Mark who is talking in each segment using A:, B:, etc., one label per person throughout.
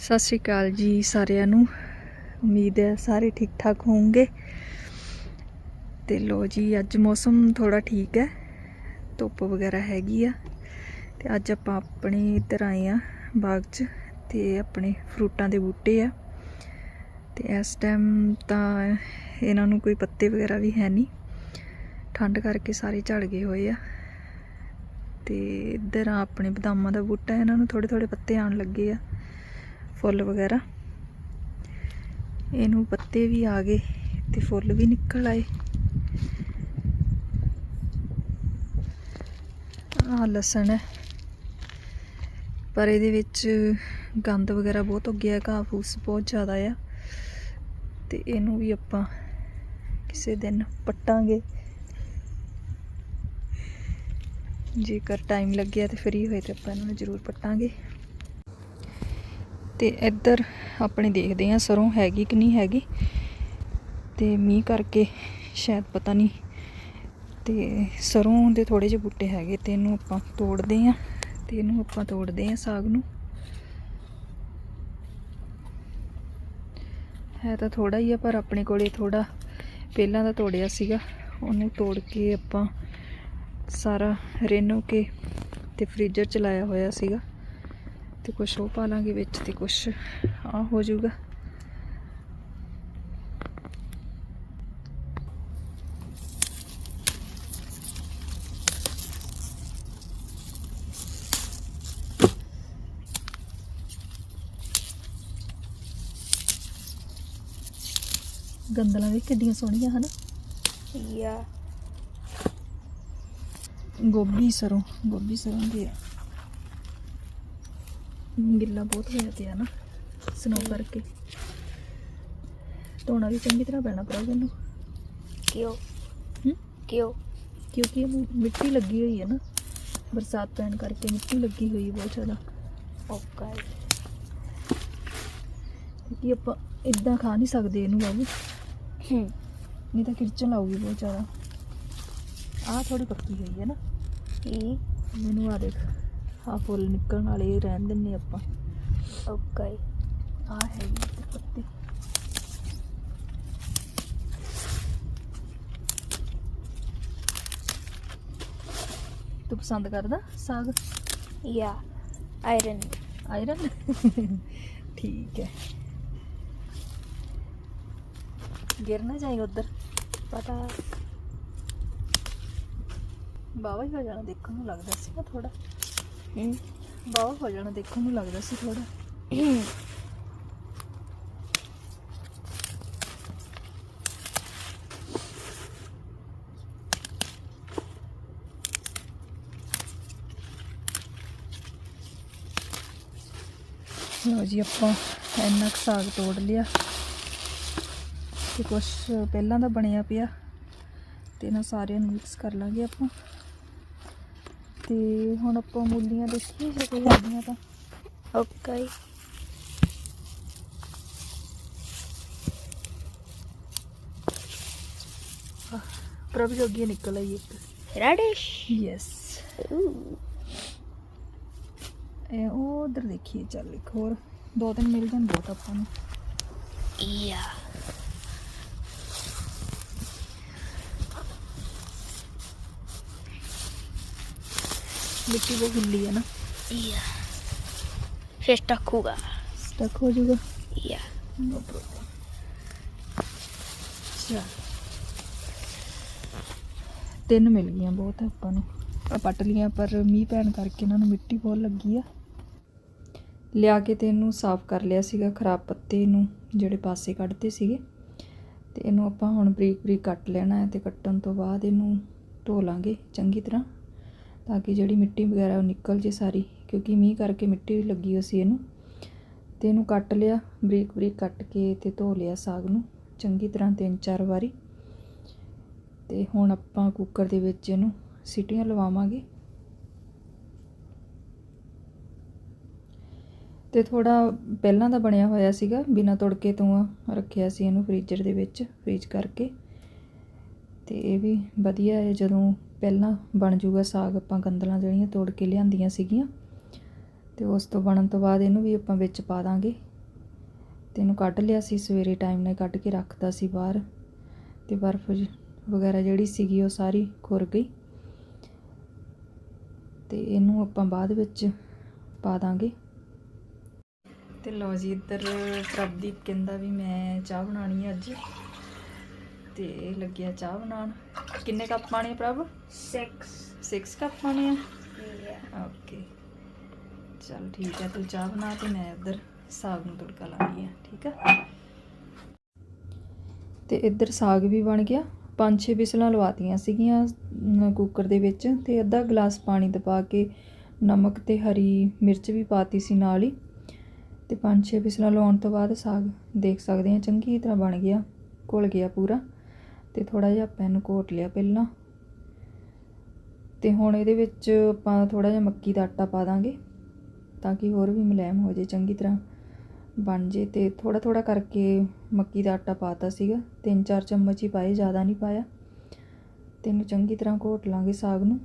A: ਸਤਿ ਸ਼੍ਰੀ ਅਕਾਲ ਜੀ ਸਾਰਿਆਂ ਨੂੰ। ਉਮੀਦ ਹੈ ਸਾਰੇ ਠੀਕ ਠਾਕ ਹੋਵੋਗੇ। ਤੇ ਲੋ ਜੀ, ਅੱਜ ਮੌਸਮ ਥੋੜਾ ਠੀਕ ਹੈ। ਧੁੱਪ ਵਗੈਰਾ ਹੈਗੀ ਆ। ਤੇ ਅੱਜ ਆਪਾਂ ਆਪਣੇ ਇੱਧਰ ਆਏ ਆ ਬਾਗ 'ਚ ਤੇ ਆਪਣੇ ਫਰੂਟਾਂ ਦੇ ਬੂਟੇ ਆ। ਤੇ ਇਸ ਟਾਈਮ ਤਾਂ ਇਹਨਾਂ ਨੂੰ ਕੋਈ ਪੱਤੇ ਵਗੈਰਾ ਵੀ ਹੈ ਨਹੀਂ। ਠੰਡ ਕਰਕੇ ਸਾਰੇ ਝੜ ਗਏ ਹੋਏ ਆ। ਤੇ ਇੱਧਰ ਆ ਆਪਣੇ ਬਦਾਮਾਂ ਦਾ ਬੂਟਾ, ਇਹਨਾਂ ਨੂੰ ਥੋੜੇ ਥੋੜੇ ਪੱਤੇ ਆਉਣ ਲੱਗੇ ਆ। ਫੁੱਲ ਵਗੈਰਾ। ਇਹਨੂੰ ਪੱਤੇ ਵੀ ਆ ਗਏ ਤੇ ਫੁੱਲ ਵੀ ਨਿਕਲ ਆਏ। ਆ ਲਸਣ ਹੈ। ਪਰ ਇਹਦੇ ਵਿੱਚ ਗੰਦ ਵਗੈਰਾ ਬਹੁਤ ਹੋ ਗਿਆ, ਘਾਹ ਫੂਸ ਬਹੁਤ ਜ਼ਿਆਦਾ ਆ। ਤੇ ਇਹਨੂੰ ਵੀ ਆਪਾਂ ਕਿਸੇ ਦਿਨ ਪੱਟਾਂਗੇ। ਜੇਕਰ ਟਾਈਮ ਲੱਗਿਆ ਤੇ ਫ੍ਰੀ ਹੋਏ ਤੇ ਆਪਾਂ ਇਹਨੂੰ ਜ਼ਰੂਰ ਪੱਟਾਂਗੇ। ਤੇ ਇੱਧਰ ਆਪਣੇ ਦੇਖਦੇ ਆ ਸਰੋਂ ਹੈਗੀ ਕਿ ਨਹੀਂ ਹੈਗੀ। ਤੇ ਮੀਂਹ ਕਰਕੇ ਸ਼ਾਇਦ ਪਤਾ ਨਹੀਂ। ਤੇ ਸਰੋਂ ਦੇ ਥੋੜੇ ਜਿਹੇ ਬੂਟੇ ਹੈਗੇ ਤੇ ਇਹਨੂੰ ਆਪਾਂ ਤੋੜਦੇ ਆ ਤੇ ਇਹਨੂੰ ਆਪਾਂ ਤੋੜਦੇ ਆ ਸਾਗ ਨੂੰ। ਹੈ ਤਾਂ ਥੋੜਾ ਹੀ ਆ ਪਰ ਆਪਣੇ ਕੋਲੇ ਥੋੜਾ ਪਹਿਲਾਂ ਦਾ ਤੋੜਿਆ ਸੀਗਾ। ਉਹਨੂੰ ਤੋੜ ਕੇ ਆਪਾਂ ਸਾਰਾ ਰਿੰਨੋ ਕੇ ਤੇ ਫ੍ਰੀਜ਼ਰ ਚ ਲਾਇਆ ਹੋਇਆ ਸੀਗਾ। ਤੇ ਕੁਛ ਉਹ ਪਾ ਲਾਂਗੇ ਵਿੱਚ ਤੇ ਕੁਛ ਆ ਹੋ ਜਾਊਗਾ। ਗੰਦਲਾਂ ਵੀ ਕਿੱਡੀਆਂ ਸੋਹਣੀਆਂ ਹਨ।
B: ਯਾ।
A: ਗੋਭੀ ਸਰੋਂ ਗੋਭੀ ਸਰੋਂ ਦੀ ਆ। ਗਿੱਲਾ ਬਹੁਤ ਹੋਇਆ ਪਿਆ ਨਾ ਸਨੋ ਕਰਕੇ। ਧੋਣਾ ਵੀ ਚੰਗੀ ਤਰ੍ਹਾਂ ਪੈਣਾ ਪਊਗਾ ਇਹਨੂੰ
B: ਕਿਉਂ?
A: ਹੂੰ?
B: ਕਿਉਂ?
A: ਕਿਉਂਕਿ ਮਿੱਟੀ ਲੱਗੀ ਹੋਈ ਹੈ ਨਾ ਬਰਸਾਤ ਪੈਣ ਕਰਕੇ ਮਿੱਟੀ ਲੱਗੀ ਹੋਈ ਹੈ ਬਹੁਤ ਜ਼ਿਆਦਾ।
B: ਓਕੇ
A: ਕਿਉਂਕਿ ਆਪਾਂ ਇਦਾਂ ਖਾ ਨਹੀਂ ਸਕਦੇ ਇਹਨੂੰ ਬਾਬੂ।
B: ਹੂੰ।
A: ਨਹੀਂ ਤਾਂ ਕਿਰਚਣ ਲਾਊਗੀ ਬਹੁਤ ਜ਼ਿਆਦਾ। ਆਹ ਥੋੜੀ ਪੱਕੀ ਹੋਈ ਹੈ ਨਾ।
B: ਇਹ
A: ਮੈਨੂੰ ਆ ਦੇਖ। ਆਹ ਫੁੱਲ ਨਿਕਲਣ ਵਾਲੇ ਰਹਿਣ ਦਿੰਨੇ ਆਪਾਂ।
B: ਓਕੇ।
A: ਆ ਤੇ ਪੱਤੀ। ਤੂੰ ਪਸੰਦ ਕਰਦਾ ਸਾਗ?
B: ਯਾ ਆਇਰਨ
A: ਆਇਰਨ ਠੀਕ ਹੈ। ਗਿਰ ਨਾ ਜਾਈ ਉਧਰ।
B: ਪਤਾ।
A: ਬਾਵਾ ਹੀ ਹੋ ਜਾਣਾ ਦੇਖਣ ਨੂੰ ਲੱਗਦਾ ਸੀ ਨਾ ਥੋੜਾ
B: ਹੂੰ।
A: ਬਾਵਾ ਹੋ ਜਾਣਾ, ਦੇਖਣ ਨੂੰ ਲੱਗਦਾ ਸੀ ਥੋੜਾ ਲਓ ਜੀ, ਆਪਾਂ ਇੰਨਾ ਕੁ ਸਾਗ ਤੋੜ ਲਿਆ। ਤੇ ਕੁਛ ਪਹਿਲਾਂ ਦਾ ਬਣਿਆ ਪਿਆ। ਤੇ ਇਹਨਾਂ ਸਾਰਿਆਂ ਨੂੰ ਮਿਕਸ ਕਰ ਲਾਂਗੇ ਆਪਾਂ। ਤੇ ਹੁਣ ਆਪਾਂ ਮੂਲੀਆਂ ਦੇਖੀਏ ਜੇ ਕੋਈ ਹੈਗੀਆਂ ਤਾਂ।
B: ਓਕੇ
A: ਪ੍ਰਭ ਜੋਗੀ ਨਿਕਲ ਆਈ ਇੱਕ।
B: ਰੈਡਿਸ਼
A: ਯੈਸ ਇਹ ਉਹ ਉਧਰ ਦੇਖੀਏ ਚੱਲ ਇੱਕ ਹੋਰ। ਦੋ ਤਿੰਨ ਮਿਲ ਜਾਣ ਬਹੁਤ ਆਪਾਂ ਨੂੰ।
B: ਯਾ
A: ਮਿੱਟੀ ਬਹੁਤ ਗਿੱਲੀ ਹੈ ਨਾ
B: ਯਾ ਫਿਰ ਟੱਕੂਗਾ
A: ਸਟਕ ਹੋ ਜਾਊਗਾ
B: ਯਾ
A: ਨੋ ਪ੍ਰੋਬਲਮ ਚਲ ਤਿੰਨ ਮਿਲ ਗਈਆਂ ਬਹੁਤ ਆਪਾਂ ਨੂੰ ਆ ਪੱਟ ਲੀਆਂ ਪਰ ਮੀਂਹ ਪੈਣ ਕਰਕੇ ਇਹਨਾਂ ਨੂੰ ਮਿੱਟੀ ਬਹੁਤ ਲੱਗੀ ਆ ਲਿਆ ਕੇ ਤੇ ਇਹਨੂੰ ਸਾਫ਼ ਕਰ ਲਿਆ ਸੀਗਾ ਖਰਾਬ ਪੱਤੇ ਨੂੰ ਜਿਹੜੇ ਪਾਸੇ ਕੱਢਦੇ ਸੀਗੇ ਤੇ ਇਹਨੂੰ ਆਪਾਂ ਹੁਣ ਬਰੀਕ ਬਰੀਕ ਕੱਟ ਲੈਣਾ ਹੈ ਤੇ ਕੱਟਣ ਤੋਂ ਬਾਅਦ ਇਹਨੂੰ ਧੋ ਲਾਂਗੇ ਚੰਗੀ ਤਰ੍ਹਾਂ ਤਾਂ ਕਿ ਜਿਹੜੀ ਮਿੱਟੀ ਵਗੈਰਾ ਉਹ ਨਿਕਲ ਜੇ ਸਾਰੀ, ਕਿਉਂਕਿ ਮੀਂਹ ਕਰਕੇ ਮਿੱਟੀ ਵੀ ਲੱਗੀ ਹੋਈ ਸੀ ਇਹਨੂੰ। ਤੇ ਇਹਨੂੰ ਕੱਟ ਲਿਆ, ਬਰੀਕ ਬਰੀਕ ਕੱਟ ਕੇ ਤੇ ਧੋ ਲਿਆ ਸਾਗ ਨੂੰ, ਚੰਗੀ ਤਰ੍ਹਾਂ ਤਿੰਨ ਚਾਰ ਵਾਰੀ। ਤੇ ਹੁਣ ਆਪਾਂ ਕੁੱਕਰ ਦੇ ਵਿੱਚ ਇਹਨੂੰ ਸੀਟੀਆਂ ਲਵਾਵਾਂਗੇ। ਤੇ ਥੋੜਾ ਪਹਿਲਾਂ ਦਾ ਬਣਿਆ ਹੋਇਆ ਸੀਗਾ, ਬਿਨਾ ਤੜਕੇ ਤੋਂ ਰੱਖਿਆ ਸੀ ਇਹਨੂੰ ਫ੍ਰੀਜ਼ਰ ਦੇ ਵਿੱਚ, ਫ੍ਰੀਜ਼ ਕਰਕੇ। ਤੇ ਇਹ ਵੀ ਵਧੀਆ ਹੈ, ਜਦੋਂ ਪਹਿਲਾਂ ਬਣ ਜੂਗਾ ਸਾਗ, ਆਪਾਂ ਗੰਦਲਾਂ ਜਿਹੜੀਆਂ ਤੋੜ ਕੇ ਲਿਆਂਦੀਆਂ ਸੀਗੀਆਂ ਤੇ ਉਸ ਤੋਂ ਬਣਨ ਤੋਂ ਬਾਅਦ ਇਹਨੂੰ ਵੀ ਆਪਾਂ ਵਿੱਚ ਪਾ ਦਾਂਗੇ। ਤੇ ਇਹਨੂੰ ਕੱਢ ਲਿਆ ਸੀ, ਸਵੇਰੇ ਟਾਈਮ ਨਾਲ ਕੱਢ ਕੇ ਰੱਖਤਾ ਸੀ ਬਾਹਰ। ਤੇ ਬਰਫ਼ ਵਗੈਰਾ ਜਿਹੜੀ ਸੀਗੀ ਉਹ ਸਾਰੀ ਖੁਰ ਗਈ। ਤੇ ਇਹਨੂੰ ਆਪਾਂ ਬਾਅਦ ਵਿੱਚ ਪਾ ਦਾਂਗੇ। ਤੇ ਲਓ ਜੀ, ਇੱਧਰ ਪ੍ਰਭਦੀਪ ਕਹਿੰਦਾ ਵੀ ਮੈਂ ਚਾਹ ਬਣਾਣੀ ਹੈ ਅੱਜ। ਤੇ ਲੱਗਿਆ ਚਾਹ ਬਣਾਉਣ। ਕਿੰਨੇ ਕੱਪ ਪਾਣੇ ਆ ਪ੍ਰਭ?
B: 6
A: 6 ਕੱਪ ਪਾਣੇ ਆ? ਓਕੇ ਚਲ ਠੀਕ ਹੈ ਤੂੰ ਚਾਹ ਬਣਾ ਤੇ ਮੈਂ ਇੱਧਰ ਸਾਗ ਨੂੰ ਤੜਕਾ ਲਾਣੀ ਹੈ ਠੀਕ ਆ? ਤੇ ਇੱਧਰ ਸਾਗ ਵੀ ਬਣ ਗਿਆ। ਪੰਜ ਛੇ ਵਿਸਲਾਂ ਲਵਾਤੀਆਂ ਸੀਗੀਆਂ ਕੁੱਕਰ ਦੇ ਵਿੱਚ ਤੇ ਅੱਧਾ ਗਲਾਸ ਪਾਣੀ ਦਬਾ ਕੇ ਨਮਕ ਤੇ ਹਰੀ ਮਿਰਚ ਵੀ ਪਾਤੀ ਸੀ ਨਾਲ ਹੀ। ਤੇ ਪੰਜ ਛੇ ਵਿਸਲਾਂ ਲਵਾਉਣ ਤੋਂ ਬਾਅਦ ਸਾਗ ਦੇਖ ਸਕਦੇ ਆ ਚੰਗੀ ਤਰ੍ਹਾਂ ਬਣ ਗਿਆ ਘੁਲ ਗਿਆ ਪੂਰਾ। ਤੇ ਥੋੜਾ ਜਿਹਾ ਆਪਾਂ ਇਹਨੂੰ ਘੋਟ ਲਿਆ ਪਹਿਲਾਂ। ਤੇ ਹੁਣ ਇਹਦੇ ਵਿੱਚ ਆਪਾਂ ਥੋੜਾ ਜਿਹਾ ਮੱਕੀ ਦਾ ਆਟਾ ਪਾ ਦਾਂਗੇ, ਤਾਂ ਕਿ ਹੋਰ ਵੀ ਮੁਲਾਇਮ ਹੋ ਜੇ ਚੰਗੀ ਤਰ੍ਹਾਂ ਬਣ ਜੇ ਤੇ ਥੋੜਾ ਥੋੜਾ ਕਰਕੇ ਮੱਕੀ ਦਾ ਆਟਾ ਪਾਤਾ ਸੀਗਾ, ਤਿੰਨ ਚਾਰ ਚਮਚ ਹੀ ਪਾਏ, ਜ਼ਿਆਦਾ ਨਹੀਂ ਪਾਇਆ। ਤੇ ਇਹਨੂੰ ਚੰਗੀ ਤਰ੍ਹਾਂ ਘੋਟ ਲਾਂਗੇ ਸਾਗ ਨੂੰ।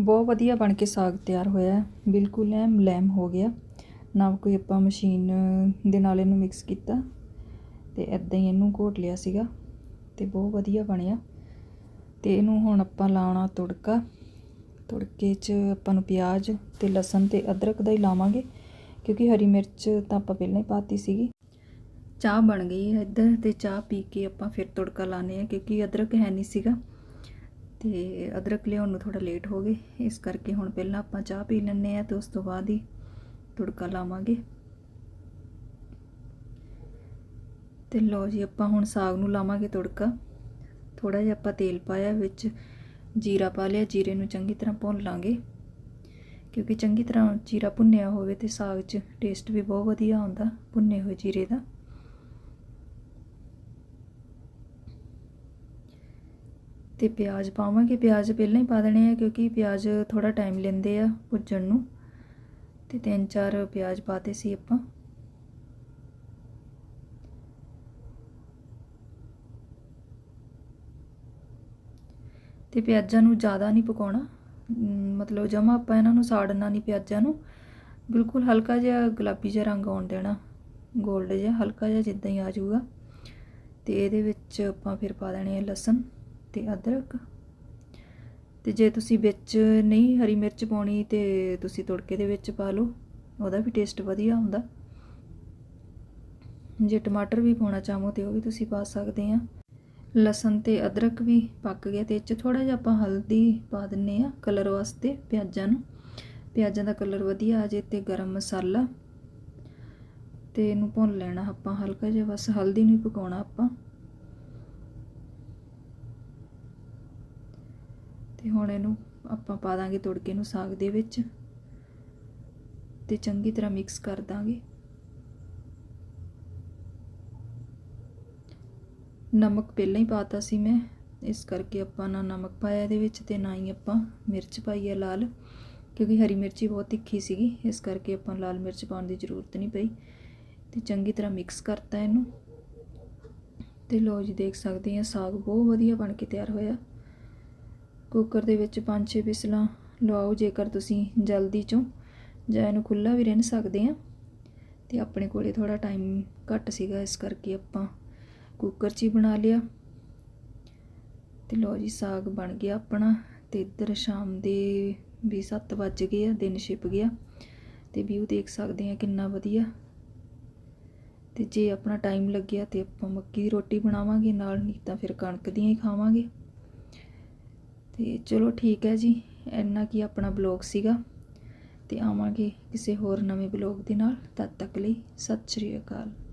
A: ਬਹੁਤ ਵਧੀਆ ਬਣ ਕੇ ਸਾਗ ਤਿਆਰ ਹੋਇਆ ਬਿਲਕੁਲ ਐ ਮੁਲਾਇਮ ਹੋ ਗਿਆ। ਨਾ ਕੋਈ ਆਪਾਂ ਮਸ਼ੀਨ ਦੇ ਨਾਲ ਇਹਨੂੰ ਮਿਕਸ ਕੀਤਾ। ਅਤੇ ਇੱਦਾਂ ਹੀ ਇਹਨੂੰ ਘੋਟ ਲਿਆ ਸੀਗਾ ਅਤੇ ਬਹੁਤ ਵਧੀਆ ਬਣਿਆ। ਅਤੇ ਇਹਨੂੰ ਹੁਣ ਆਪਾਂ ਲਾਉਣਾ ਤੁੜਕਾ। ਤੁੜਕੇ 'ਚ ਆਪਾਂ ਨੂੰ ਪਿਆਜ਼ ਅਤੇ ਲਸਣ ਅਤੇ ਅਦਰਕ ਦਾ ਹੀ ਲਾਵਾਂਗੇ, ਕਿਉਂਕਿ ਹਰੀ ਮਿਰਚ ਤਾਂ ਆਪਾਂ ਪਹਿਲਾਂ ਹੀ ਪਾਤੀ ਸੀਗੀ। ਚਾਹ ਬਣ ਗਈ ਹੈ ਇੱਧਰ ਤੇ ਚਾਹ ਪੀ ਕੇ ਆਪਾਂ ਫਿਰ ਤੁੜਕਾ ਲਾਣੇ ਆ ਕਿਉਂਕਿ ਅਦਰਕ ਹੈ ਨਹੀਂ ਸੀਗਾ। ਤੇ ਅਦਰਕ ਲਿਆਉਣ ਨੂੰ ਥੋੜਾ ਲੇਟ ਹੋ ਗਏ, ਇਸ ਕਰਕੇ ਹੁਣ ਪਹਿਲਾਂ ਆਪਾਂ ਚਾਹ ਪੀ ਲੈਂਦੇ ਆ ਤੇ ਉਸ ਤੋਂ ਬਾਅਦ ਹੀ ਤੁੜਕਾ ਲਾਵਾਂਗੇ। ਤੇ ਲਓ ਜੀ, ਆਪਾਂ ਹੁਣ ਸਾਗ ਨੂੰ ਲਾਵਾਂਗੇ ਤੁੜਕਾ। ਥੋੜਾ ਜਿਹਾ ਆਪਾਂ ਤੇਲ ਪਾਇਆ, ਵਿੱਚ ਜੀਰਾ ਪਾ ਲਿਆ। ਜੀਰੇ ਨੂੰ ਚੰਗੀ ਤਰ੍ਹਾਂ ਭੁੰਨ ਲਾਂਗੇ। ਕਿਉਂਕਿ ਚੰਗੀ ਤਰ੍ਹਾਂ ਜੀਰਾ ਭੁੰਨਿਆ ਹੋਵੇ ਤੇ ਸਾਗ 'ਚ ਟੇਸਟ ਵੀ ਬਹੁਤ ਵਧੀਆ ਆਉਂਦਾ, ਭੁੰਨੇ ਹੋਏ ਜੀਰੇ ਦਾ। ਤੇ ਪਿਆਜ਼ ਪਾਵਾਂਗੇ। ਪਿਆਜ਼ ਪਹਿਲਾਂ ਹੀ ਪਾ ਦੇਣੇ ਆ, ਕਿਉਂਕਿ ਪਿਆਜ਼ ਥੋੜਾ ਟਾਈਮ ਲੈਂਦੇ ਆ ਭੁੱਜਣ ਨੂੰ। ਤੇ ਤਿੰਨ ਚਾਰ ਪਿਆਜ਼ ਪਾਤੇ ਸੀ ਆਪਾਂ। ਤੇ ਪਿਆਜ਼ਾਂ ਨੂੰ ਜ਼ਿਆਦਾ ਨਹੀਂ ਪਕਾਉਣਾ। ਮਤਲਬ ਜਮਾ ਆਪਾਂ ਇਹਨਾਂ ਨੂੰ ਸਾੜਨਾ ਨਹੀਂ ਪਿਆਜ਼ਾਂ ਨੂੰ। ਬਿਲਕੁਲ ਹਲਕਾ ਜਿਹਾ ਗੁਲਾਬੀ ਜਿਹਾ ਰੰਗ ਆਉਣ ਦੇਣਾ। 골ਡ ਜਿਹਾ, ਹਲਕਾ ਜਿਹਾ ਜਿੱਦਾਂ ਹੀ ਆ ਜਾਊਗਾ। ਤੇ ਇਹਦੇ ਵਿੱਚ ਆਪਾਂ ਫਿਰ ਪਾ ਦੇਣੇ ਆ ਲਸਣ ਤੇ ਅਦਰਕ। ਤੇ ਜੇ ਤੁਸੀਂ ਵਿੱਚ ਨਹੀਂ ਹਰੀ ਮਿਰਚ ਪਾਉਣੀ ਤੇ ਤੁਸੀਂ ਤੜਕੇ ਦੇ ਵਿੱਚ ਪਾ ਲਓ। ਉਹਦਾ ਵੀ ਟੇਸਟ ਵਧੀਆ ਹੁੰਦਾ ਜੇ ਟਮਾਟਰ ਵੀ ਪਾਉਣਾ ਚਾਹੋ ਤੇ ਉਹ ਵੀ ਤੁਸੀਂ ਪਾ ਸਕਦੇ ਆ। ਲਸਣ ਤੇ ਅਦਰਕ ਵੀ ਪੱਕ ਗਿਆ ਤੇ ਇਹ 'ਚ ਥੋੜਾ ਜਿਹਾ ਆਪਾਂ ਹਲਦੀ ਪਾ ਦਿੰਨੇ ਆ ਕਲਰ ਵਾਸਤੇ ਪਿਆਜ਼ਾਂ ਨੂੰ। ਪਿਆਜ਼ਾਂ ਦਾ ਕਲਰ ਵਧੀਆ ਆ ਜੇ ਤੇ ਗਰਮ ਮਸਾਲਾ। ਤੇ ਇਹਨੂੰ ਭੁੰਨ ਲੈਣਾ ਆਪਾਂ ਹਲਕਾ ਜਿਹਾ, ਬਸ ਹਲਦੀ ਨੂੰ ਹੀ ਪਕਾਉਣਾ ਆਪਾਂ। ਤੇ ਹੁਣ ਇਹਨੂੰ ਆਪਾਂ ਪਾ ਦਾਂਗੇ ਤੁੜਕੇ ਨੂੰ ਸਾਗ ਦੇ ਵਿੱਚ। ਤੇ ਚੰਗੀ ਤਰ੍ਹਾਂ ਮਿਕਸ ਕਰ ਦਾਂਗੇ। ਨਮਕ ਪਹਿਲਾਂ ਹੀ ਪਾਤਾ ਸੀ ਮੈਂ, ਇਸ ਕਰਕੇ ਆਪਾਂ ਨਾ ਨਮਕ ਪਾਇਆ ਇਹਦੇ ਵਿੱਚ ਤੇ ਨਾ ਹੀ ਆਪਾਂ ਮਿਰਚ ਪਾਈ ਹੈ ਲਾਲ, ਕਿਉਂਕਿ ਹਰੀ ਮਿਰਚੀ ਬਹੁਤ ਤਿੱਖੀ ਸੀਗੀ, ਇਸ ਕਰਕੇ ਆਪਾਂ ਲਾਲ ਮਿਰਚ ਪਾਉਣ ਦੀ ਜ਼ਰੂਰਤ ਨਹੀਂ ਪਈ। ਤੇ ਚੰਗੀ ਤਰ੍ਹਾਂ ਮਿਕਸ ਕਰਤਾ ਇਹਨੂੰ। ਤੇ ਲੋ ਜੀ, ਦੇਖ ਸਕਦੇ ਆ ਸਾਗ ਬਹੁਤ ਵਧੀਆ ਬਣ ਕੇ ਤਿਆਰ ਹੋਇਆ। ਕੁੱਕਰ ਦੇ ਵਿੱਚ 5-6 ਵਿਸਲਾਂ ਲਵਾਓ, ਜੇਕਰ ਤੁਸੀਂ ਜਲਦੀ ਚੋਂ ਜਾਂ ਇਹਨੂੰ ਖੁੱਲਾ ਵੀ ਰਹਿਣ ਸਕਦੇ ਆ ਤੇ ਆਪਣੇ ਕੋਲੇ ਥੋੜਾ ਟਾਈਮ ਘੱਟ ਸੀਗਾ, ਇਸ ਕਰਕੇ ਆਪਾਂ ਕੁੱਕਰ 'ਚ ਹੀ ਬਣਾ ਲਿਆ। ਤੇ ਲੋ ਜੀ, ਸਾਗ ਬਣ ਗਿਆ ਆਪਣਾ। ਤੇ ਇੱਧਰ ਸ਼ਾਮ ਦੇ ਵੀ 7 ਵੱਜ ਗਏ ਆ, ਦਿਨ ਛਿਪ ਗਿਆ। ਤੇ ਵਿਊ ਦੇਖ ਸਕਦੇ ਆ ਕਿੰਨਾ ਵਧੀਆ। ਤੇ ਜੇ ਆਪਣਾ ਟਾਈਮ ਲੱਗਿਆ ਤੇ ਆਪਾਂ ਮੱਕੀ ਦੀ ਰੋਟੀ ਬਣਾਵਾਂਗੇ, ਨਾਲ ਨਹੀਂ ਤਾਂ ਫਿਰ ਕਣਕ ਦੀਆਂ ਹੀ ਖਾਵਾਂਗੇ। ਤੇ ਚਲੋ ਠੀਕ ਹੈ ਜੀ, ਇੰਨਾ ਕੀ ਆਪਣਾ ਬਲੌਗ ਸੀਗਾ। ਤੇ ਆਵਾਂਗੇ ਕਿਸੇ ਹੋਰ ਨਵੇਂ ਬਲੌਗ ਦੇ ਨਾਲ। ਤਦ ਤੱਕ ਲਈ ਸਤਿ ਸ਼੍ਰੀ ਅਕਾਲ।